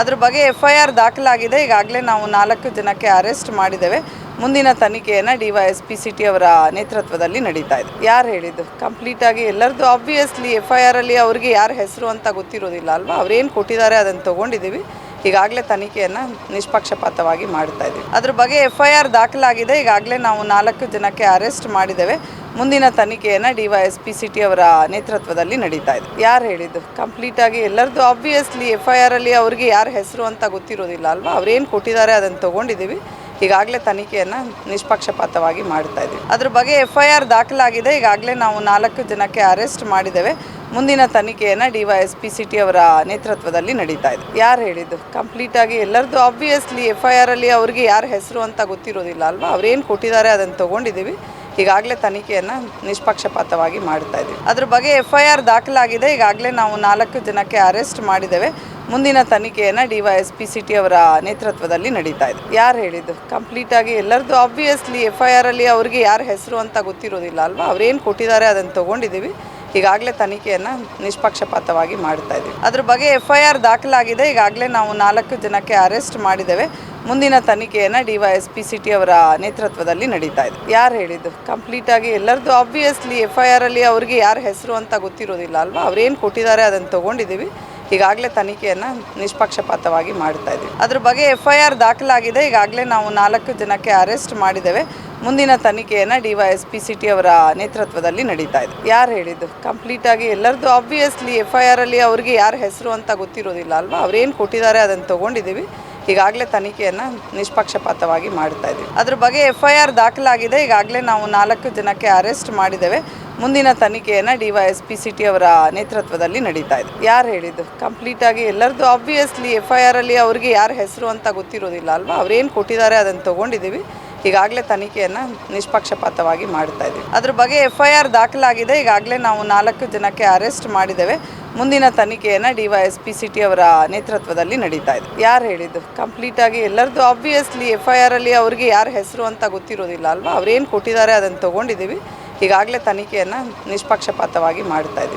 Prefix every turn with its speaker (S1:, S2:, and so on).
S1: ಅದ್ರ ಬಗ್ಗೆ F I R ದಾಖಲಾಗಿದೆ. ಈಗಾಗಲೇ ನಾವು ನಾಲ್ಕು ಜನಕ್ಕೆ ಅರೆಸ್ಟ್ ಮಾಡಿದ್ದೇವೆ. ಮುಂದಿನ ತನಿಖೆಯನ್ನು ಡಿ ವೈ ಎಸ್ ಪಿ ಸಿಟಿ ಅವರ ನೇತೃತ್ವದಲ್ಲಿ ನಡೀತಾ ಇದೆ. ಯಾರು ಹೇಳಿದ್ದು? ಕಂಪ್ಲೀಟಾಗಿ ಎಲ್ಲರದ್ದು ಆಬ್ವಿಯಸ್ಲಿ ಎಫ್ ಐ ಆರಲ್ಲಿ ಅವ್ರಿಗೆ ಯಾರ ಹೆಸರು ಅಂತ ಗೊತ್ತಿರೋದಿಲ್ಲ ಅಲ್ವಾ? ಅವ್ರೇನು ಕೊಟ್ಟಿದ್ದಾರೆ ಅದನ್ನು ತೊಗೊಂಡಿದ್ದೀವಿ. ಈಗಾಗಲೇ ತನಿಖೆಯನ್ನು ನಿಷ್ಪಕ್ಷಪಾತವಾಗಿ ಮಾಡ್ತಾ ಇದ್ದೀವಿ. ಅದ್ರ ಬಗ್ಗೆ ಎಫ್ ಐ ಆರ್ ದಾಖಲಾಗಿದೆ. ಈಗಾಗಲೇ ನಾವು ನಾಲ್ಕು ಜನಕ್ಕೆ ಅರೆಸ್ಟ್ ಮಾಡಿದ್ದೇವೆ. ಮುಂದಿನ ತನಿಖೆಯನ್ನು ಡಿ ವೈ ಎಸ್ ಪಿ ಸಿಟಿ ಅವರ ನೇತೃತ್ವದಲ್ಲಿ ನಡೀತಾ ಇದೆ. ಯಾರು ಹೇಳಿದ್ದು? ಕಂಪ್ಲೀಟಾಗಿ ಎಲ್ಲರದ್ದು ಆಬ್ವಿಯಸ್ಲಿ ಎಫ್ ಐ ಆರಲ್ಲಿ ಅವ್ರಿಗೆ ಯಾರ ಹೆಸರು ಅಂತ ಗೊತ್ತಿರೋದಿಲ್ಲ ಅಲ್ವಾ? ಅವ್ರೇನು ಕೊಟ್ಟಿದ್ದಾರೆ ಅದನ್ನು ತೊಗೊಂಡಿದ್ದೀವಿ. ಈಗಾಗಲೇ ತನಿಖೆಯನ್ನು ನಿಷ್ಪಕ್ಷಪಾತವಾಗಿ ಮಾಡ್ತಾ ಇದ್ದೀವಿ. ಅದ್ರ ಬಗ್ಗೆ ಎಫ್ ಐ ಆರ್ ದಾಖಲಾಗಿದೆ. ಈಗಾಗಲೇ ನಾವು ನಾಲ್ಕು ಜನಕ್ಕೆ ಅರೆಸ್ಟ್ ಮಾಡಿದ್ದೇವೆ. ಮುಂದಿನ ತನಿಖೆಯನ್ನು ಡಿ ವೈ ಎಸ್ ಪಿ ಸಿಟಿ ಅವರ ನೇತೃತ್ವದಲ್ಲಿ ನಡೀತಾ ಇದೆ. ಯಾರು ಹೇಳಿದ್ದು? ಕಂಪ್ಲೀಟಾಗಿ ಎಲ್ಲರದ್ದು ಆಬ್ವಿಯಸ್ಲಿ ಎಫ್ ಐ ಆರಲ್ಲಿ ಅವ್ರಿಗೆ ಯಾರ ಹೆಸರು ಅಂತ ಗೊತ್ತಿರೋದಿಲ್ಲ ಅಲ್ವಾ? ಅವ್ರೇನು ಕೊಟ್ಟಿದ್ದಾರೆ ಅದನ್ನು ತೊಗೊಂಡಿದ್ದೀವಿ. ಈಗಾಗಲೇ ತನಿಖೆಯನ್ನು ನಿಷ್ಪಕ್ಷಪಾತವಾಗಿ ಮಾಡ್ತಾ ಇದ್ದೀವಿ. ಅದ್ರ ಬಗ್ಗೆ ಎಫ್ ಐ ಆರ್ ದಾಖಲಾಗಿದೆ. ಈಗಾಗಲೇ ನಾವು ನಾಲ್ಕು ಜನಕ್ಕೆ ಅರೆಸ್ಟ್ ಮಾಡಿದ್ದೇವೆ. ಮುಂದಿನ ತನಿಖೆಯನ್ನು ಡಿ ವೈ ಎಸ್ ಪಿ ಸಿಟಿ ಅವರ ನೇತೃತ್ವದಲ್ಲಿ ನಡೀತಾ ಇದೆ. ಯಾರು ಹೇಳಿದ್ದು? ಕಂಪ್ಲೀಟಾಗಿ ಎಲ್ಲರದ್ದು ಆಬ್ವಿಯಸ್ಲಿ ಎಫ್ ಐ ಆರಲ್ಲಿ ಅವ್ರಿಗೆ ಯಾರ ಹೆಸರು ಅಂತ ಗೊತ್ತಿರೋದಿಲ್ಲ ಅಲ್ವಾ? ಅವ್ರೇನು ಕೊಟ್ಟಿದ್ದಾರೆ ಅದನ್ನು ತೊಗೊಂಡಿದ್ದೀವಿ. ಈಗಾಗಲೇ ತನಿಖೆಯನ್ನು ನಿಷ್ಪಕ್ಷಪಾತವಾಗಿ ಮಾಡ್ತಾ ಇದ್ದೀವಿ. ಅದ್ರ ಬಗ್ಗೆ ಎಫ್ ಐ ಆರ್ ದಾಖಲಾಗಿದೆ. ಈಗಾಗಲೇ ನಾವು ನಾಲ್ಕು ಜನಕ್ಕೆ ಅರೆಸ್ಟ್ ಮಾಡಿದ್ದೇವೆ. ಮುಂದಿನ ತನಿಖೆಯನ್ನು ಡಿ ವೈ ಎಸ್ ಪಿ ಸಿಟಿ ಅವರ ನೇತೃತ್ವದಲ್ಲಿ ನಡೀತಾ ಇದೆ. ಯಾರು ಹೇಳಿದ್ದು? ಕಂಪ್ಲೀಟಾಗಿ ಎಲ್ಲರದ್ದು ಆಬ್ವಿಯಸ್ಲಿ ಎಫ್ ಐ ಆರಲ್ಲಿ ಅವ್ರಿಗೆ ಯಾರ ಹೆಸರು ಅಂತ ಗೊತ್ತಿರೋದಿಲ್ಲ ಅಲ್ವಾ? ಅವ್ರೇನು ಕೊಟ್ಟಿದ್ದಾರೆ ಅದನ್ನು ತೊಗೊಂಡಿದ್ದೀವಿ. ಈಗಾಗಲೇ ತನಿಖೆಯನ್ನು ನಿಷ್ಪಕ್ಷಪಾತವಾಗಿ ಮಾಡ್ತಾ ಇದ್ದೀವಿ. ಅದ್ರ ಬಗ್ಗೆ ಎಫ್ ಐ ಆರ್ ದಾಖಲಾಗಿದೆ. ಈಗಾಗಲೇ ನಾವು ನಾಲ್ಕು ಜನಕ್ಕೆ ಅರೆಸ್ಟ್ ಮಾಡಿದ್ದೇವೆ. ಮುಂದಿನ ತನಿಖೆಯನ್ನು ಡಿ ವೈ ಎಸ್ ಪಿ ಸಿಟಿ ಅವರ ನೇತೃತ್ವದಲ್ಲಿ ನಡೀತಾ ಇದೆ. ಯಾರು ಹೇಳಿದ್ದು? ಕಂಪ್ಲೀಟಾಗಿ ಎಲ್ಲರದ್ದು ಆಬ್ವಿಯಸ್ಲಿ ಎಫ್ ಐ ಆರಲ್ಲಿ ಅವ್ರಿಗೆ ಯಾರ ಹೆಸರು ಅಂತ ಗೊತ್ತಿರೋದಿಲ್ಲ ಅಲ್ವಾ? ಅವ್ರೇನು ಕೊಟ್ಟಿದ್ದಾರೆ ಅದನ್ನು ತೊಗೊಂಡಿದ್ದೀವಿ. ಈಗಾಗಲೇ ತನಿಖೆಯನ್ನು ನಿಷ್ಪಕ್ಷಪಾತವಾಗಿ ಮಾಡ್ತಾ ಇದ್ದೀವಿ. ಅದ್ರ ಬಗ್ಗೆ ಎಫ್ ಐ ಆರ್ ದಾಖಲಾಗಿದೆ. ಈಗಾಗಲೇ ನಾವು ನಾಲ್ಕು ಜನಕ್ಕೆ ಅರೆಸ್ಟ್ ಮಾಡಿದ್ದೇವೆ. ಮುಂದಿನ ತನಿಖೆಯನ್ನು ಡಿ ವೈ ಎಸ್ ಪಿ ಸಿಟಿ ಅವರ ನೇತೃತ್ವದಲ್ಲಿ ನಡೀತಾ ಇದೆ. ಯಾರು ಹೇಳಿದ್ದು? ಕಂಪ್ಲೀಟಾಗಿ ಎಲ್ಲರದ್ದು ಆಬ್ವಿಯಸ್ಲಿ ಎಫ್ ಐ ಆರಲ್ಲಿ ಅವ್ರಿಗೆ ಯಾರ ಹೆಸರು ಅಂತ ಗೊತ್ತಿರೋದಿಲ್ಲ ಅಲ್ವಾ? ಅವ್ರೇನು ಕೊಟ್ಟಿದ್ದಾರೆ ಅದನ್ನು ತೊಗೊಂಡಿದ್ದೀವಿ. ಈಗಾಗಲೇ ತನಿಖೆಯನ್ನು ನಿಷ್ಪಕ್ಷಪಾತವಾಗಿ ಮಾಡ್ತಾ ಇದ್ದೀವಿ. ಅದ್ರ ಬಗ್ಗೆ ಎಫ್ ಐ ಆರ್ ದಾಖಲಾಗಿದೆ. ಈಗಾಗಲೇ ನಾವು ನಾಲ್ಕು ಜನಕ್ಕೆ ಅರೆಸ್ಟ್ ಮಾಡಿದ್ದೇವೆ. ಮುಂದಿನ ತನಿಖೆಯನ್ನು ಡಿ ವೈ ಎಸ್ ಪಿ ಸಿಟಿ ಅವರ ನೇತೃತ್ವದಲ್ಲಿ ನಡೀತಾ ಇದೆ. ಯಾರು ಹೇಳಿದ್ದು? ಕಂಪ್ಲೀಟಾಗಿ ಎಲ್ಲರದ್ದು ಆಬ್ವಿಯಸ್ಲಿ ಎಫ್ ಐ ಆರಲ್ಲಿ ಅವ್ರಿಗೆ ಯಾರ ಹೆಸರು ಅಂತ ಗೊತ್ತಿರೋದಿಲ್ಲ ಅಲ್ವಾ? ಅವ್ರೇನು ಕೊಟ್ಟಿದ್ದಾರೆ ಅದನ್ನು ತಗೊಂಡಿದ್ದೀವಿ. ಈಗಾಗಲೇ ತನಿಖೆಯನ್ನು ನಿಷ್ಪಕ್ಷಪಾತವಾಗಿ ಮಾಡ್ತಾ ಇದ್ದೀವಿ.